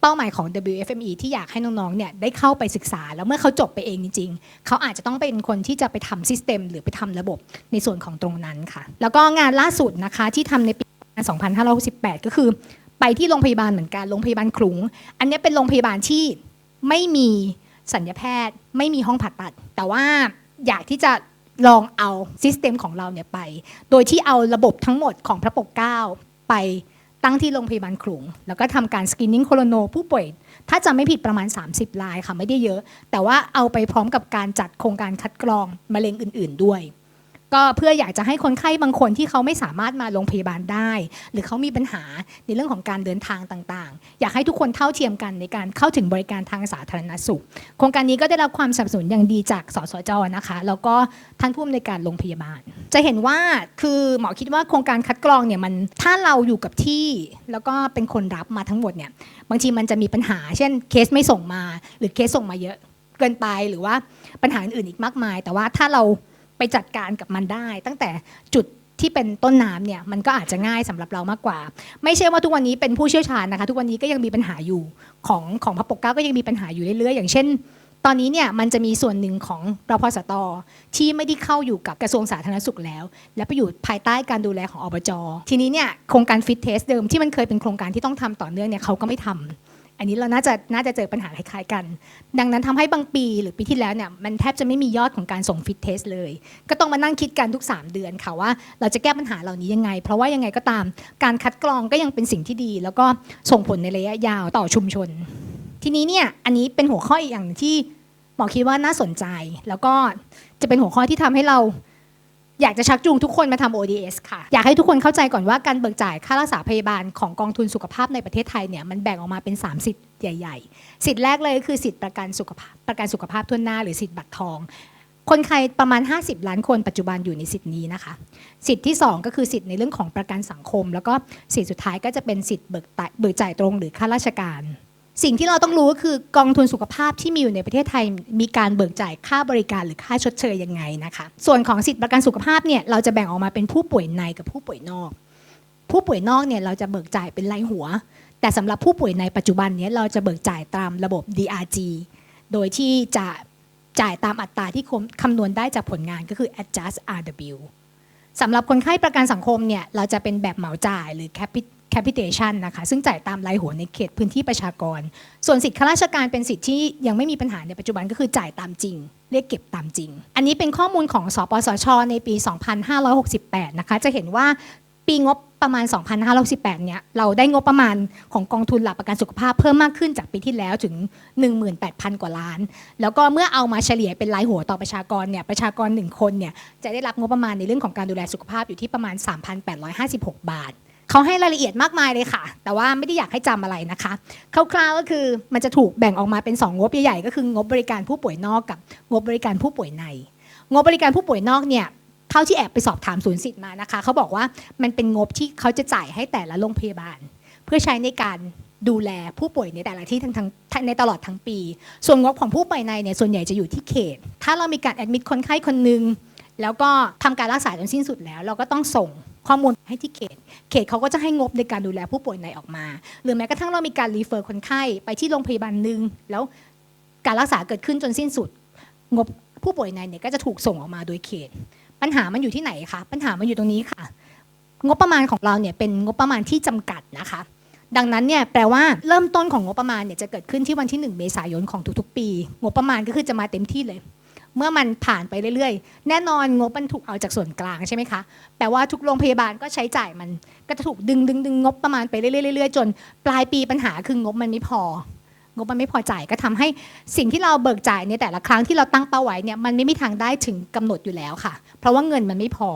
เป้าหมายของ WFME ที่อยากให้น้องๆเนี่ยได้เข้าไปศึกษา แล้วเมื่อเขาจบไปเองจริง ๆ เขาอาจจะต้องเป็นคนที่จะไปทำซิสเต็มหรือไปทำระบบในส่วนของตรงนั้นค่ะ แล้วก็งานล่าสุดนะคะที่ทำในปี 2568 ก็คือ ไปที่โรงพยาบาลเหมือนกันโรงพยาบาลขลุง อันนี้เป็นโรงพยาบาลที่ไม่มีสัญญาแพทย์ ไม่มีห้องผ่าตัด แต่ว่า อยากที่จะลองเอาซิสเต็มของเราเนี่ยไป โดยที่เอาระบบทั้งหมดของพระปกเก้าไปตั้งที่โรงพยาบาลขลุง แล้วก็ทำการสกรีนนิ่งโคโลโนผู้ป่วย ถ้าจะไม่ผิดประมาณ 30รายค่ะไม่ได้เยอะ แต่ว่าเอาไปพร้อมกับการจัดโครงการคัดกรองมะเร็งอื่น ๆด้วย ก็เพื่ออยากจะให้คนไข้บางคนที่เขาไม่สามารถมาโรงพยาบาลได้ หรือเขามีปัญหาในเรื่องของการเดินทางต่างๆ อยากให้ทุกคนเท่าเทียมกันในการเข้าถึงบริการทางสาธารณสุข โครงการนี้ก็ได้รับความสนับสนุนอย่างดีจากสสจนะคะแล้วก็ท่านผู้อำนวยการโรงพยาบาล จะเห็นว่าคือหมอคิดว่าโครงการคัดกรองเนี่ยมันถ้าเราอยู่กับที่ แล้วก็เป็นคนรับมาทั้งหมดเนี่ยบางทีมันจะมีปัญหา เช่นเคสไม่ส่งมา หรือเคสส่งมาเยอะเกินไปหรือว่าปัญหาอื่นๆอีกมากมาย แต่ว่าถ้าเรา ไปจัดการกับมันได้ ตั้งแต่จุดที่เป็นต้นน้ำเนี่ยมันก็อาจจะง่ายสำหรับเรามากกว่า ไม่ใช่ว่าทุกวันนี้เป็นผู้เชี่ยวชาญนะคะ ทุกวันนี้ก็ยังมีปัญหาอยู่ของของพระปกเก้าก็ยังมีปัญหาอยู่เรื่อยๆ อย่างเช่น ตอนนี้เนี่ยมันจะมีส่วนหนึ่งของรพสตที่ไม่ได้เข้าอยู่กับกระทรวงสาธารณสุขแล้ว และไปอยู่ภายใต้การดูแลของอบจทีนี้เนี่ยโครงการฟิตเทสเดิมที่มันเคยเป็นโครงการที่ต้องทำต่อเนื่องเนี่ยเขาก็ไม่ทำ อันนี้เราน่าจะน่าจะเจอปัญหาคล้ายๆกัน ดังนั้นทำให้บางปีหรือปีที่แล้วเนี่ยมันแทบจะไม่มียอดของการส่งฟิตเทสเลย ก็ต้องมานั่งคิดกันทุก 3 เดือนค่ะว่า เราจะแก้ปัญหาเหล่านี้ยังไง เพราะว่ายังไงก็ตามการคัดกรองก็ยังเป็นสิ่งที่ดี แล้วก็ส่งผลในระยะยาวต่อชุมชน ทีนี้เนี่ยอันนี้เป็นหัวข้ออีกอย่างหนึ่งที่หมอคิดว่าน่าสนใจ แล้วก็จะเป็นหัวข้อที่ทำให้เรา อยากจะชักจูงทุกคนมาทำ ODS ค่ะ อยากให้ทุกคนเข้าใจก่อนว่าการเบิกจ่ายค่ารักษาพยาบาลของกองทุนสุขภาพในประเทศไทยเนี่ยมันแบ่งออกมาเป็น3สิทธิ์ใหญ่ ๆ สิทธิ์แรกเลยคือสิทธิ์ประกันสุขภาพประกันสุขภาพทั่วหน้าหรือสิทธิ์บัตรทอง คนไทยประมาณ 50 ล้านคนปัจจุบันอยู่ในสิทธิ์นี้นะคะ สิทธิ์ที่ 2 ก็คือสิทธิ์ในเรื่องของประกันสังคม แล้วก็สิทธิ์สุดท้ายก็จะเป็นสิทธิ์เบิกจ่ายเบิกจ่ายตรงหรือค่าราชการ สิ่งที่เราต้องรู้ก็คือกองทุนสุขภาพที่มีอยู่ในประเทศไทยมีการเบิกจ่ายค่าบริการหรือค่าชดเชยยังไงนะคะ ส่วนของสิทธิประกันสุขภาพเนี่ยเราจะแบ่งออกมาเป็นผู้ป่วยในกับผู้ป่วยนอก ผู้ป่วยนอกเนี่ยเราจะเบิกจ่ายเป็นรายหัว แต่สำหรับผู้ป่วยในปัจจุบันเนี้เราจะเบิกจ่ายตามระบบ DRG โดยที่จะจ่ายตามอัตราที่คำนวณได้จากผลงานก็คือ adjust RW สำหรับคนไข้ประกันสังคมเนี่ยเราจะเป็นแบบเหมาจ่ายหรือ capitol capitation นะคะซึ่งจ่ายตามรายหัวในเขตพื้นที่ประชากร ส่วนสิทธิข้าราชการเป็นสิทธิที่ยังไม่มีปัญหาในปัจจุบันก็คือจ่ายตามจริง เรียกเก็บตามจริง อันนี้เป็นข้อมูลของสปสช ในปี 2568 นะคะจะเห็นว่าปีงบประมาณ 2568เนี่ย เราได้งบประมาณของกองทุนหลักประกันสุขภาพเพิ่มมากขึ้นจากปีที่แล้วถึง 18,000 กว่าล้าน แล้วก็เมื่อเอามาเฉลี่ยเป็นรายหัวต่อประชากรเนี่ย ประชากร 1 คนเนี่ย จะได้รับงบประมาณในเรื่องของการดูแลสุขภาพอยู่ที่ประมาณ 3,856 บาท เขาให้รายละเอียดมากมายเลยค่ะ แต่ว่าไม่ได้อยากให้จำอะไรนะคะ คร่าวๆก็คือมันจะถูกแบ่งออกมาเป็น 2 งบใหญ่ๆก็คืองบบริการผู้ป่วยนอกกับงบบริการผู้ป่วยใน งบบริการผู้ป่วยนอกเนี่ยเท่าที่แอบไปสอบถามศูนย์สิทธิ์มานะคะเขาบอกว่ามันเป็นงบที่เขาจะจ่ายให้แต่ละโรงพยาบาล เพื่อใช้ในการดูแลผู้ป่วยในแต่ละที่ทั้งทั้งในตลอดทั้งปี ส่วนงบของผู้ป่วยในเนี่ยส่วนใหญ่จะอยู่ที่เขต ถ้าเรามีการแอดมิดคนไข้คนหนึ่งแล้วก็ทำการรักษาจนสิ้นสุดแล้ว เราก็ต้องส่ง ข้อมูลให้ที่เขต เขตเขาก็จะให้งบในการดูแลผู้ป่วยในออกมา หรือแม้กระทั่งเรามีการรีเฟอร์คนไข้ไปที่โรงพยาบาลหนึ่งแล้วการรักษาเกิดขึ้นจนสิ้นสุด งบผู้ป่วยในเนี่ยก็จะถูกส่งออกมาโดยเขต ปัญหามันอยู่ที่ไหนคะปัญหามันอยู่ตรงนี้ค่ะ งบประมาณของเราเนี่ยเป็นงบประมาณที่จำกัดนะคะ ดังนั้นเนี่ยแปลว่าเริ่มต้นของงบประมาณเนี่ยจะเกิดขึ้นที่วันที่ 1 เมษายนของทุกๆ ปี งบประมาณก็คือจะมาเต็มที่เลย เมื่อมันผ่านไปเรื่อยๆ แน่นอนงบมันถูกเอาจากส่วนกลางใช่ไหมคะแปลว่าทุกโรงพยาบาลก็ใช้จ่ายมันก็จะถูกดึงดึงดึงงบประมาณไปเรื่อยๆจน ปลายปีปัญหาคืองบมันไม่พอ งบมันไม่พอจ่ายก็ทำให้สิ่งที่เราเบิกจ่ายในแต่ละครั้งที่เราตั้งเป้าไว้เนี่ยมันไม่มีทางได้ถึงกำหนดอยู่แล้วค่ะ เพราะว่าเงินมันไม่พอ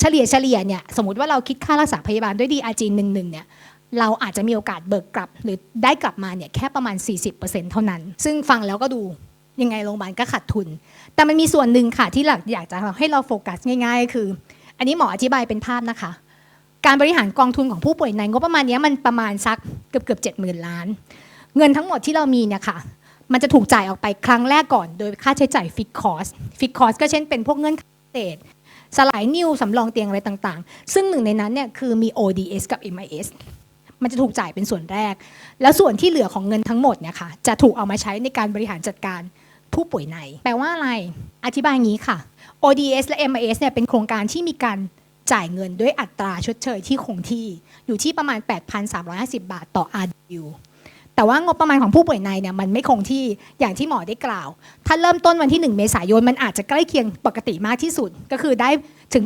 เฉลี่ยเฉลี่ยเนี่ยสมมติว่าเราคิดค่ารักษาพยาบาลด้วย DRG หนึ่งหนึ่งเนี่ยเราอาจจะมีโอกาสเบิกกลับ หรือได้กลับมาเนี่ยแค่ประมาณ 40%เท่านั้น ซึ่งฟังแล้วก็ดูยังไงโรงพยาบาลก็ขาดทุน แต่มันมีส่วนหนึ่งค่ะที่หลักอยากจะให้เราโฟกัสง่าย ๆ คือ อันนี้หมออธิบายเป็นภาพนะคะ การบริหารกองทุนของผู้ป่วยในงบประมาณนี้มันประมาณสักเกือบเกือบเจ็ดหมื่นล้าน เงินทั้งหมดที่เรามีเนี่ยค่ะมันจะถูกจ่ายออกไปครั้งแรกก่อนโดยค่าใช้จ่ายฟิกคอสฟิกคอสก็เช่นเป็นพวกเงื่อนไขเศษสลายนิวสำรองเตียงอะไรต่างๆ ซึ่งหนึ่งในนั้นเนี่ยคือมี ODS กับ MIS มันจะถูกจ่ายเป็นส่วนแรก แล้วส่วนที่เหลือของเงินทั้งหมดเนี่ยค่ะจะถูกเอามาใช้ในการบริหารจัดการ ผู้ป่วยใน แปลว่าอะไร อธิบายอย่างนี้ค่ะ ODS และ MIS เนี่ยเป็นโครงการที่มีการจ่ายเงินด้วยอัตราชดเชยที่คงที่ อยู่ที่ประมาณ 8,350 บาทต่อ RW แต่ว่างบประมาณของผู้ป่วยในเนี่ยมันไม่คงที่อย่างที่หมอได้กล่าว ถ้าเริ่มต้นวันที่ 1 เมษายน มันอาจจะใกล้เคียงปกติมากที่สุด ก็คือได้ถึง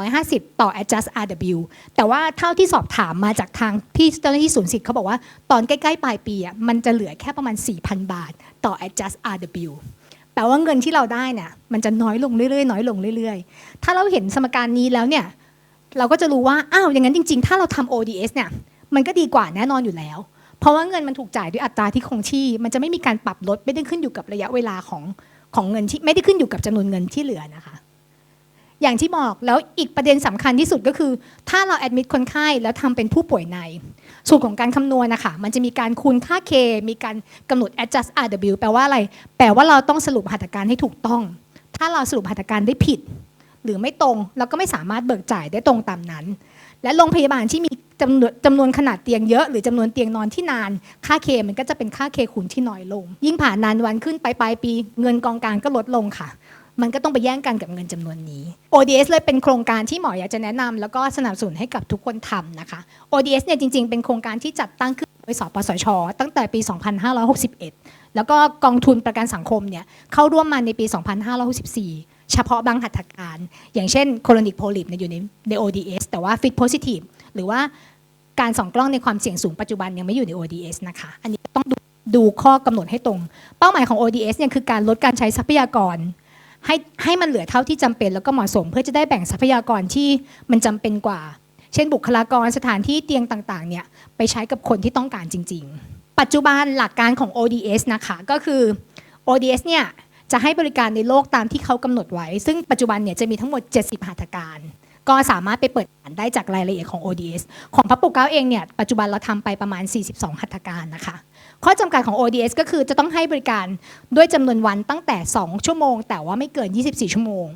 8,350 ต่อ adjust RW แต่ว่าเท่าที่สอบถามมาจากทางที่เจ้าหน้าที่ศูนย์สิทธิ์เขาบอกว่าตอนใกล้ ๆ ปลายปีอะมันจะเหลือแค่ประมาณ 4,000 บาท ต่อ adjust RW แปลว่าเงินที่เราได้เนี่ยมันจะน้อยลงเรื่อยๆน้อยลงเรื่อยๆ ถ้าเราเห็นสมการนี้แล้วเนี่ยเราก็จะรู้ว่าอ้าวอย่างนั้นจริง ๆ ถ้าเราทำ ODS เนี่ยมันก็ดีกว่าแน่นอนอยู่แล้ว เพราะว่าเงินมันถูกจ่ายด้วยอัตราที่คงที่ มันจะไม่มีการปรับลดไม่ได้ขึ้นอยู่กับระยะเวลาของของเงินที่ไม่ได้ขึ้นอยู่กับจำนวนเงินที่เหลือนะคะ อย่างที่บอกแล้วอีกประเด็นสำคัญที่สุดก็คือ ถ้าเราแอดมิดคนไข้แล้วทำเป็นผู้ป่วยใน สูตรของการคำนวณนะคะมันจะมีการคูณค่า K มีการกำหนด adjust RW แปลว่าอะไร แปลว่าเราต้องสรุปหัตถการให้ถูกต้อง ถ้าเราสรุปหัตถการได้ผิด หรือไม่ตรงเราก็ไม่สามารถเบิกจ่ายได้ตรงตามนั้น และโรงพยาบาลที่มีจำนวนจำนวนขนาดเตียงเยอะหรือจำนวนเตียงนอนที่นาน ค่าเคมันก็จะเป็นค่าเคคูณที่น้อยลง ยิ่งผ่านนานวันขึ้นไปปลายปี เงินกองกลางก็ลดลงค่ะ มันก็ต้องไปแย่งกันกับเงินจำนวนนี้ ODS เลยเป็นโครงการที่หมออยากจะแนะนำแล้วก็สนับสนุนให้กับทุกคนทำนะคะ ODS เนี่ยจริง ๆ เป็นโครงการที่จัดตั้งขึ้นโดยสปสช ตั้งแต่ปี 2561 แล้วก็กองทุนประกันสังคมเนี่ยเข้าร่วมมาในปี 2564 เฉพาะบางหัตถการ อย่างเช่นโคลนิกโพลิปเนี่ยอยู่ในใน ODS แต่ว่า Fit Positive หรือว่าการส่องกล้องในความเสี่ยงสูงปัจจุบันยังไม่อยู่ใน ODS นะคะ อันนี้ต้องดูดูข้อกำหนดให้ตรง เป้าหมายของ ODS เนี่ยคือการลดการใช้ทรัพยากร ให้ให้มันเหลือเท่าที่จำเป็นแล้วก็เหมาะสม เพื่อจะได้แบ่งทรัพยากรที่มันจำเป็นกว่า เช่นบุคลากรสถานที่เตียงต่างๆเนี่ยไปใช้กับคนที่ต้องการจริง ๆ ปัจจุบันหลักการของ ODS นะคะก็คือ ODS เนี่ยจะให้บริการในโลกตามที่เขากำหนดไว้ ซึ่งปัจจุบันเนี่ยจะมีทั้งหมด 70 หัตถการ ก็สามารถไปเปิดอ่านได้จากรายละเอียดของ ODS ของพระปกเก้าเองเนี่ยปัจจุบันเราทำไปประมาณ 42 หัตถการนะคะ ข้อจำกัดของ ODS ก็คือจะต้องให้บริการด้วยจำนวนวันตั้งแต่ 2 ชั่วโมง แต่ว่าไม่เกิน 24 ชั่วโมง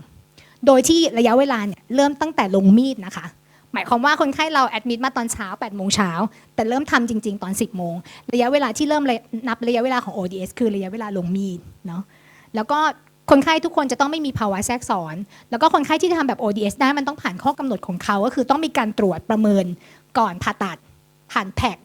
โดยที่ระยะเวลาเนี่ยเริ่มตั้งแต่ลงมีดนะคะ หมายความว่าคนไข้เราแอดมิดมาตอนเช้า8โมงเช้าแต่เริ่มทำจริง ๆ ตอน 10 โมง ระยะเวลาที่เริ่มนับระยะเวลาของ ODS คือระยะเวลาลงมีดเนาะแล้วก็คนไข้ทุกคนจะต้องไม่มีภาวะแทรกซ้อน แล้วก็คนไข้ที่จะทำแบบ ODS ได้มันต้องผ่านข้อกำหนดของเขา ก็คือต้องมีการตรวจประเมินก่อนผ่าตัดผ่านแพ็ก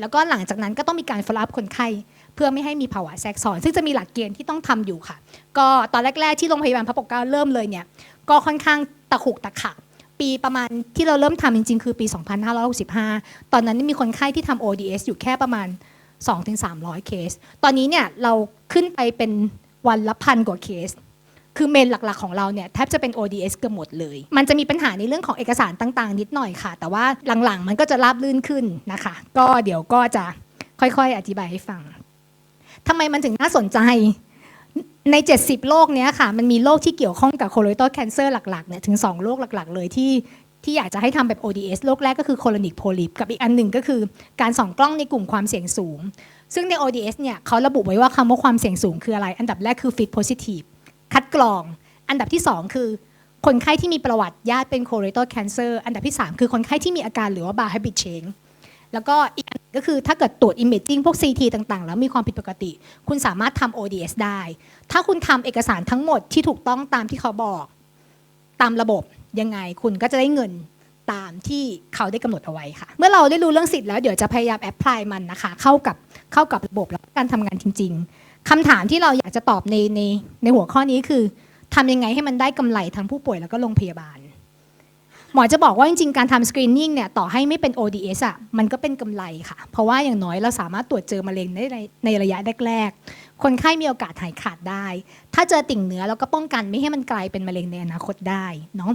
แล้วก็หลังจากนั้นก็ต้องมีการ follow up คนไข้ เพื่อไม่ให้มีภาวะแทรกซ้อน ซึ่งจะมีหลักเกณฑ์ที่ต้องทำอยู่ค่ะ ก็ตอนแรกๆที่โรงพยาบาลพระปกเกล้าเริ่มเลยเนี่ยก็ค่อนข้างตะขุกตะขักปีประมาณที่เราเริ่มทำจริง ๆ คือปี 2565 ตอนนั้นมีคนไข้ที่ทำ ODS อยู่แค่ประมาณ 2-300 เคส ตอนนี้เนี่ยเราขึ้นไปเป็นวันละพันกว่าเคส คือเมนหลักๆของเราเนี่ยแทบจะเป็น ODS เกือบหมดเลย มันจะมีปัญหาในเรื่องของเอกสารต่างๆ นิดหน่อยค่ะ แต่ว่าหลังๆ มันก็จะราบรื่นขึ้นนะคะ ก็เดี๋ยวก็จะค่อยๆ อธิบายให้ฟังทำไมมันถึงน่าสนใจใน 70 โรคเนี้ยค่ะ มันมีโรคที่เกี่ยวข้องกับ colorectal cancer หลักๆเนี่ยถึง 2 โรคหลัก ๆ เลยที่ที่อยากจะให้ทำแบบ ODS โรคแรกก็คือ colonic polyp กับอีกอันหนึ่งก็คือการส่องกล้องในกลุ่มความเสี่ยงสูง ซึ่งใน ODS เนี่ยเขาระบุไว้ว่าคำว่าความเสี่ยงสูงคืออะไร อันดับแรกคือ fit positive คัดกรอง อันดับที่ 2 คือ คนไข้ที่มีประวัติญาติเป็น colorectal cancer อันดับที่ 3 คือคนไข้ที่มีอาการหรือว่า bar habit change แล้วก็อีกอันก็คือถ้าเกิดตรวจ imaging พวก CT ต่าง ๆ แล้วมีความผิดปกติ คุณสามารถทำ ODS ได้ ถ้าคุณทำเอกสารทั้งหมดที่ถูกต้องตามที่เขาบอก ตามระบบยังไงคุณก็จะได้เงินตามที่เขาได้กำหนดเอาไว้ค่ะ เมื่อเราได้รู้เรื่องสิทธิ์แล้วเดี๋ยวจะพยายามแอพพลายมันนะคะ เข้ากับเข้ากับระบบและการทำงานจริง ๆ คำถามที่เราอยากจะตอบในในในหัวข้อนี้คือทำยังไงให้มันได้กำไรทั้งผู้ป่วยแล้วก็โรงพยาบาล หมอจะบอกว่าจริงๆ การทำสกรีนนิ่งเนี่ยต่อให้ไม่เป็น ODS อะมันก็เป็นกำไรค่ะ เพราะว่าอย่างน้อยเราสามารถตรวจเจอมะเร็งได้ในระยะแรกๆ คนไข้มีโอกาสหายขาดได้ ถ้าเจอติ่งเนื้อเราก็ป้องกันไม่ให้มันกลายเป็นมะเร็งในอนาคตได้เนาะ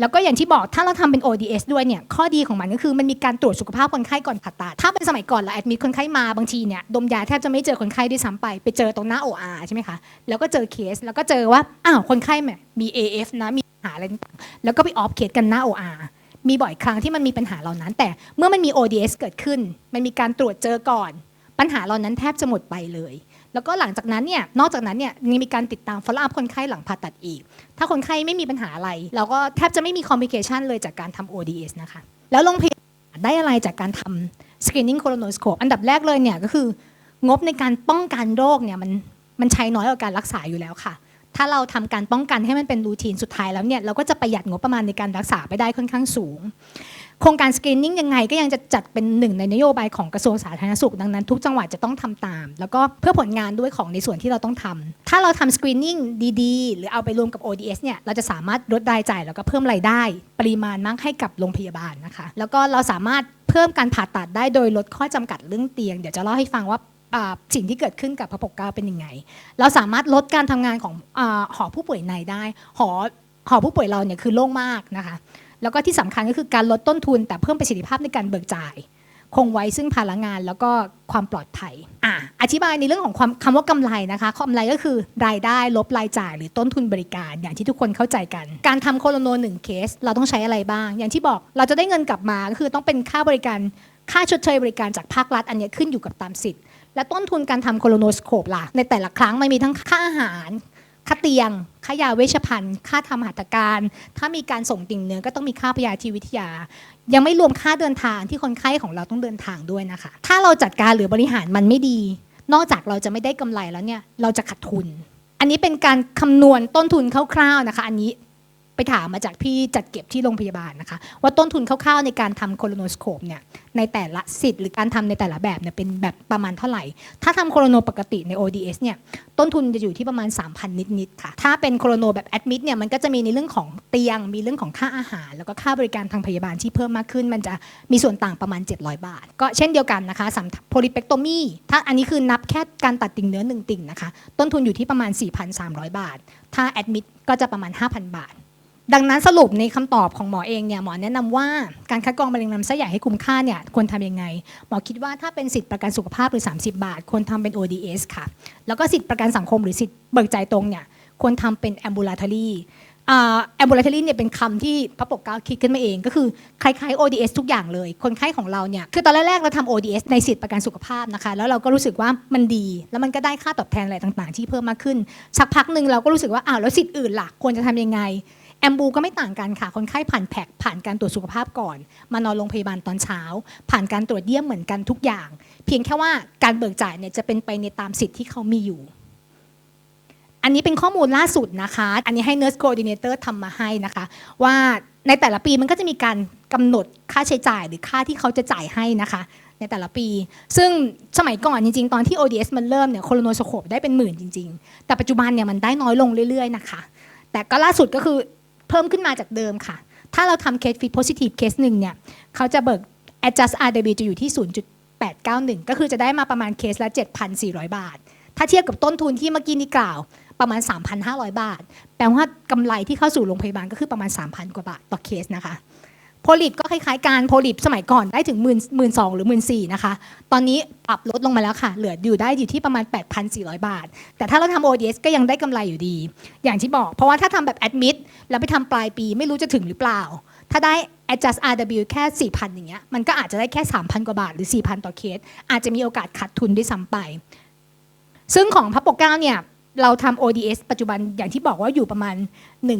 แล้วก็อย่างที่บอกถ้าเราทำเป็น ODS ด้วยเนี่ยข้อดีของมันก็คือมันมีการตรวจสุขภาพคนไข้ก่อนผ่าตัดถ้าเป็นสมัยก่อนเราแอดมิดคนไข้มาบางทีเนี่ยดมยาแทบจะไม่เจอคนไข้ด้วยซ้ำไปไปเจอตรงหน้า OR ใช่ไหมคะแล้วก็เจอเคสแล้วก็เจอว่าอ้าวคนไข้มี AF นะมีปัญหาอะไรต่างแล้วก็ไปออฟเคสกันหน้า OR มีบ่อยครั้งที่มันมีปัญหาเหล่านั้น แต่เมื่อมันมี ODS เกิดขึ้น มันมีการตรวจเจอก่อน ปัญหาเหล่านั้นแทบจะหมดไปเลย แล้วก็หลังจากนั้นเนี่ยนอกจากนั้นเนี่ยยังมีการติดตาม follow up คนไข้หลังผ่าตัดอีก ถ้าคนไข้ไม่มีปัญหาอะไร เราก็แทบจะไม่มี complication เลยจากการทำ ODS นะคะ แล้วโรงพยาบาลได้อะไรจากการทำ screening colonoscope อันดับแรกเลยเนี่ยก็คืองบในการป้องกันโรคเนี่ยมันมันใช้น้อยกว่าการรักษาอยู่แล้วค่ะ ถ้าเราทำการป้องกันให้มันเป็นรูทีนสุดท้ายแล้วเนี่ยเราก็จะประหยัดงบประมาณในการรักษาไปได้ค่อนข้างสูง โครงการสกรีนนิ่งยังไงก็ยังจะจัดเป็นหนึ่งในนโยบายของกระทรวงสาธารณสุข ดังนั้นทุกจังหวัดจะต้องทำตาม แล้วก็เพื่อผลงานด้วยของในส่วนที่เราต้องทำถ้าเราทำสกรีนนิ่งดีๆ หรือเอาไปรวมกับ ODS เนี่ยเราจะสามารถลดรายจ่ายแล้วก็เพิ่มรายได้ ปริมาณมากให้กับโรงพยาบาลนะคะ แล้วก็เราสามารถเพิ่มการผ่าตัดได้โดยลดข้อจำกัดเรื่องเตียง เดี๋ยวจะเล่าให้ฟังว่าสิ่งที่เกิดขึ้นกับพระปกเกล้าเป็นยังไง เราสามารถลดการทำงานของอหอผู้ป่วยในได้ หอหอผู้ป่วยเราเนี่ยคือโล่งมากนะคะ แล้วก็ที่สำคัญก็คือการลดต้นทุน แต่เพิ่มประสิทธิภาพในการเบิกจ่าย คงไว้ซึ่งภาระงานแล้วก็ความปลอดภัยอะอธิบายในเรื่องของความคำว่ากำไรนะคะกำไรก็คือรายได้ลบรายจ่าย หรือต้นทุนบริการ อย่างที่ทุกคนเข้าใจกัน การทำโคโลโนหนึ่งเคส เราต้องใช้อะไรบ้าง อย่างที่บอกเราจะได้เงินกลับมาก็คือต้องเป็นค่าบริการค่าชดเชยบริการจากภาครัฐอันเนี้ยขึ้นอยู่กับตามสิทธิ์และต้นทุนการทำโคโลโนสโคปล่ะในแต่ละครั้งมันมีทั้งค่าอาหาร ค่าเตียง ค่ายาเวชภัณฑ์ ค่าทำหัตถการ ถ้ามีการส่งติ่งเนื้อก็ต้องมีค่าพยาธิวิทยา ยังไม่รวมค่าเดินทางที่คนไข้ของเราต้องเดินทางด้วยนะคะ ถ้าเราจัดการหรือบริหารมันไม่ดี นอกจากเราจะไม่ได้กำไรแล้วเนี่ย เราจะขาดทุน อันนี้เป็นการคำนวณต้นทุนคร่าวๆนะคะ อันนี้ ไปถามมาจากพี่จัดเก็บที่โรงพยาบาลนะคะ ว่าต้นทุนคร่าวๆในการทำโคโลโนสโคปเนี่ยในแต่ละสิทธิ์หรือการทำในแต่ละแบบเนี่ยเป็นแบบประมาณเท่าไหร่ ถ้าทำโคโลโนปกติใน ODS เนี่ยต้นทุนจะอยู่ที่ประมาณ 3,000 นิดๆค่ะ ถ้าเป็นโคโลโนแบบแอดมิดเนี่ยมันก็จะมีในเรื่องของเตียง มีเรื่องของค่าอาหาร แล้วก็ค่าบริการทางพยาบาลที่เพิ่มมากขึ้น มันจะมีส่วนต่างประมาณ 700 บาท ก็เช่นเดียวกันนะคะสำหรับโพลิเปกโตมีถ้าอันนี้คือนับแค่การตัดติ่งเนื้อหนึ่งติ่งนะคะต้นทุนอยู่ที่ประมาณ 4,300 บาท ถ้าแอดมิดก็จะประมาณ 5,000 บาท ดังนั้นสรุปในคำตอบของหมอเองเนี่ยหมอแนะนำว่าการคัดกรองมะเร็งลำไส้ใหญ่ให้คุ้มค่าเนี่ยควรทำยังไง หมอคิดว่าถ้าเป็นสิทธิประกันสุขภาพหรือ 30 บาท ควรทำเป็น ODS ค่ะ แล้วก็สิทธิประกันสังคมหรือสิทธิเบิกจ่ายตรงเนี่ยควรทำเป็น ambulatory อ่า ambulatory เนี่ยเป็นคำที่พระปกเก้าคิดขึ้นมาเอง ก็คือคล้ายๆ ODS ทุกอย่างเลย คนไข้ของเราเนี่ยคือตอนแรกๆเราทำ ODS ในสิทธิประกันสุขภาพนะคะ แล้วเราก็รู้สึกว่ามันดี แล้วมันก็ได้ค่าตอบแทนอะไรต่างๆ ที่เพิ่มมากขึ้นสักพักหนึ่งเราก็รู้สึกว่าอ้าวแล้วสิทธิ์อื่นล่ะควรจะทำยังไง แอมบูก็ไม่ต่างกันค่ะ คนไข้ผ่านแผกผ่านการตรวจสุขภาพก่อน มานอนโรงพยาบาลตอนเช้า ผ่านการตรวจเยี่ยมเหมือนกันทุกอย่าง เพียงแค่ว่าการเบิกจ่ายเนี่ยจะเป็นไปในตามสิทธิ์ที่เขามีอยู่ อันนี้เป็นข้อมูลล่าสุดนะคะ อันนี้ให้ Nurse Coordinator ทำมาให้นะคะ ว่าในแต่ละปีมันก็จะมีการกำหนดค่าใช้จ่ายหรือค่าที่เขาจะจ่ายให้นะคะในแต่ละปี ซึ่งสมัยก่อนจริงๆ ตอนที่ ODS มันเริ่มเนี่ยโคโลโนสโคปได้เป็นหมื่นจริง ๆ แต่ปัจจุบันเนี่ยมันได้น้อยลงเรื่อยๆ นะคะ แต่ก็ล่าสุดก็คือ เพิ่มขึ้นมาจากเดิมค่ะ ถ้าเราทำเคสฟิตโพซิทีฟเคสหนึ่งเนี่ยเขาจะเบิก adjust RW จะอยู่ที่ 0.891 ก็คือจะได้มาประมาณเคสละ 7,400 บาท ถ้าเทียบกับต้นทุนที่เมื่อกี้นี้กล่าวประมาณ 3,500 บาท แปลว่ากำไรที่เข้าสู่โรงพยาบาลก็คือประมาณ 3,000 กว่าบาทต่อเคสนะคะ โพลิปก็คล้ายๆการโพลิปสมัยก่อนได้ถึงหมื่นหมื่นสองหรือหมื่นสี่นะคะ ตอนนี้ปรับลดลงมาแล้วค่ะ เหลืออยู่ได้อยู่ที่ประมาณ 8,400 บาท แต่ถ้าเราทำ ODS ก็ยังได้กำไรอยู่ดี อย่างที่บอก เพราะว่าถ้าทำแบบ admit แล้วไปทำปลายปีไม่รู้จะถึงหรือเปล่า ถ้าได้ adjust RW แค่ 4,000 อย่างเงี้ย มันก็อาจจะได้แค่ 3,000 กว่าบาทหรือ 4,000 ต่อเคส อาจจะมีโอกาสขาดทุนด้วยซ้ำไป ซึ่งของพระปกเก้าเนี่ย เราทำ ODS ปัจจุบันอย่างที่บอกว่าอยู่ประมาณ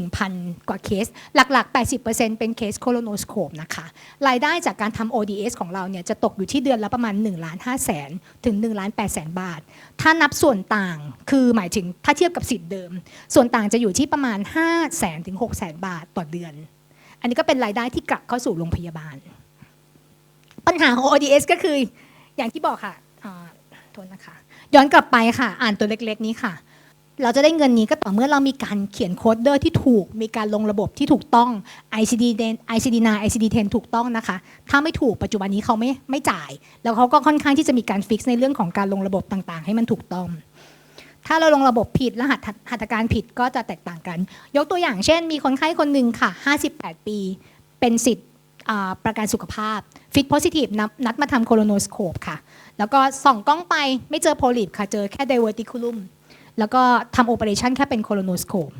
1,000 กว่าเคส หลัก ๆ 80%เป็นเคสโคโลโนสโคปนะคะ รายได้จากการทำ ODS ของเราเนี่ยจะตกอยู่ที่เดือนละประมาณ1ล้าน5แสนถึง1ล้าน8แสนบาท ถ้านับส่วนต่างคือหมายถึงถ้าเทียบกับสิทธิ์เดิม ส่วนต่างจะอยู่ที่ประมาณ5แสนถึง6แสนบาทต่อเดือน อันนี้ก็เป็นรายได้ที่กลับเข้าสู่โรงพยาบาล ปัญหาของ ODS ก็คืออย่างที่บอกค่ะโทษนะคะ ย้อนกลับไปค่ะ อ่านตัวเล็กๆนี้ค่ะ เราจะได้เงินนี้ก็ต่อเมื่อเรามีการเขียนโค้ดเดอร์ที่ถูก มีการลงระบบที่ถูกต้อง ICD 10 ICD 9 ICD 10ถูกต้องนะคะ ถ้าไม่ถูกปัจจุบันนี้เขาไม่ไม่จ่าย แล้วเขาก็ค่อนข้างที่จะมีการฟิกซ์ในเรื่องของการลงระบบต่างๆ ให้มันถูกต้อง ถ้าเราลงระบบผิดรหัสหัตถการผิดก็จะแตกต่างกัน ยกตัวอย่างเช่น มีคนไข้คนหนึ่งค่ะ 58 ปี เป็นสิทธิ์ประกันสุขภาพฟิตโพซิทีฟนัดมาทำโคโลโนสโคปค่ะ แล้วก็ส่องกล้องไปไม่เจอโพลิปค่ะเจอแค่ไดเวอร์ติคูลุม แล้วก็ทำโอเปอเรชันแค่เป็นโคโลโนสโคป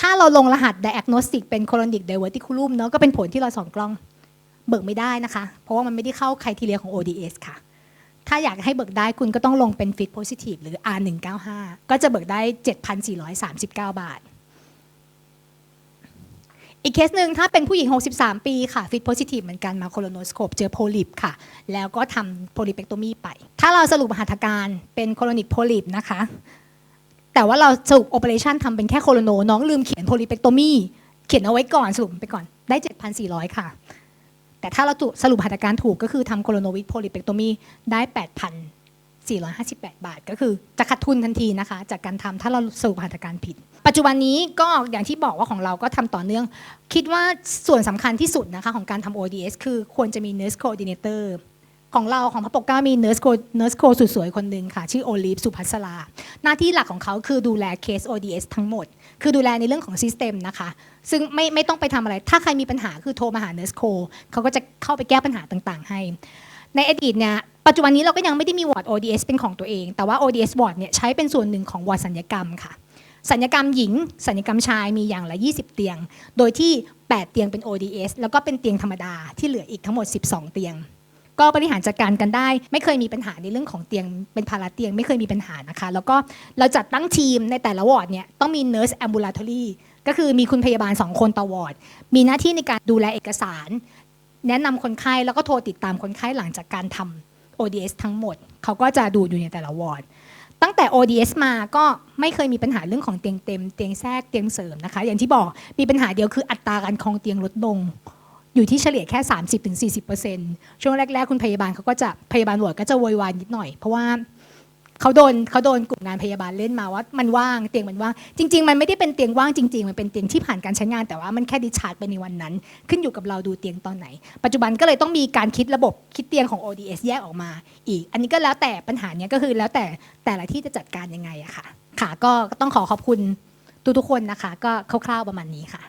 ถ้าเราลงรหัส diagnostic เป็น colonic diverticulum เนาะก็เป็นผลที่เราส่องกล้อง เบิกไม่ได้นะคะ เพราะว่ามันไม่ได้เข้าใครทีเรียของ ODS ค่ะ ถ้าอยากให้เบิกได้คุณก็ต้องลงเป็น fit positive หรือ R195 ก็จะเบิกได้ 7,439 บาท อีกเคสหนึ่งถ้าเป็นผู้หญิง 63 ปีค่ะ fit positive เหมือนกันมาโคโลโนสโคปเจอโพลิปค่ะ แล้วก็ทำโพลิเปกโตมีไป ถ้าเราสรุปหัตถการเป็นโคโลนิกโพลิปนะคะ แต่ว่าเราสรุปโอเปอเรชันทำเป็นแค่โคโลโน น้องลืมเขียนโพลิเปกโตมีเขียนเอาไว้ก่อนสรุปไปก่อนได้ 7,400 ค่ะ แต่ถ้าเราสรุปหัตถการถูกก็คือทำโคโลโนวิดโพลิเปกโตมีได้ 8,000 458 บาท ก็คือจะขาดทุนทันทีนะคะ จากการทำถ้าเราสรุปหัตการผิด ปัจจุบันนี้ก็อย่างที่บอกว่าของเราก็ทำต่อเนื่อง คิดว่าส่วนสำคัญที่สุดนะคะของการทำ ODS คือควรจะมี nurse coordinator ของเราของพระปกเก้ามี nurse co nurse co สุดสวยคนหนึ่งค่ะ ชื่อโอลิฟสุภัสราหน้าที่หลักของเขาคือดูแลเคส ODS ทั้งหมด คือดูแลในเรื่องของ System นะคะ ซึ่งไม่ไม่ต้องไปทำอะไร ถ้าใครมีปัญหาคือโทรมาหา Nurse Co เขาก็จะเข้าไปแก้ปัญหาต่างๆ ให้ ในอดีตเนี่ย ปัจจุบันนี้เราก็ยังไม่ได้มีวอร์ด ODS เป็นของตัวเอง แต่ว่า ODS วอร์ดเนี่ยใช้เป็นส่วนหนึ่งของวอร์ดสัญญกรรมค่ะ สัญญกรรมหญิง สัญญกรรมชายมีอย่างละ 20 เตียง โดยที่ 8 เตียงเป็น ODS แล้วก็เป็นเตียงธรรมดาที่เหลืออีกทั้งหมด 12 เตียง ก็บริหารจัดการกันได้ ไม่เคยมีปัญหาในเรื่องของเตียงเป็นภาระเตียงไม่เคยมีปัญหานะคะ แล้วก็เราจัดตั้งทีมในแต่ละวอร์ดเนี่ยต้องมี nurse ambulatory ก็คือมีคุณพยาบาล 2 คนต่อวอร์ด มีหน้าที่ในการดูแลเอกสาร แนะนำคนไข้แล้วก็โทรติดตามคนไข้หลังจากการทำ ODS ทั้งหมด เขาก็จะดูอยู่ในแต่ละวอร์ดตั้งแต่ ODS มาก็ไม่เคยมีปัญหาเรื่องของเตียงเต็ม เตียงแทรกเตียงเสริมนะคะ อย่างที่บอกมีปัญหาเดียวคืออัตราการคลองเตียงลดลง อยู่ที่เฉลี่ยแค่ 30-40%ช่วงแรก ๆ คุณพยาบาลเขาก็จะพยาบาลหวดก็จะโวยวายนิดหน่อย เพราะว่า เขาโดนเขาโดนกลุ่มงานพยาบาลเล่นมาว่ามันว่างเตียงมันว่างจริง ๆ มันไม่ได้เป็นเตียงว่างจริง ๆ มันเป็นเตียงที่ผ่านการใช้งานแต่ว่ามันแค่ดิชาร์จไปในวันนั้น ขึ้นอยู่กับเราดูเตียงตอนไหน ปัจจุบันก็เลยต้องมีการคิดระบบคิดเตียงของ ODS แยกออกมา อีก อันนี้ก็แล้วแต่ปัญหาเนี้ยก็คือแล้วแต่แต่ละที่จะจัดการยังไงอะค่ะ ค่ะก็ต้องขอขอบคุณทุกๆคนนะคะ ก็คร่าวๆประมาณนี้ค่ะ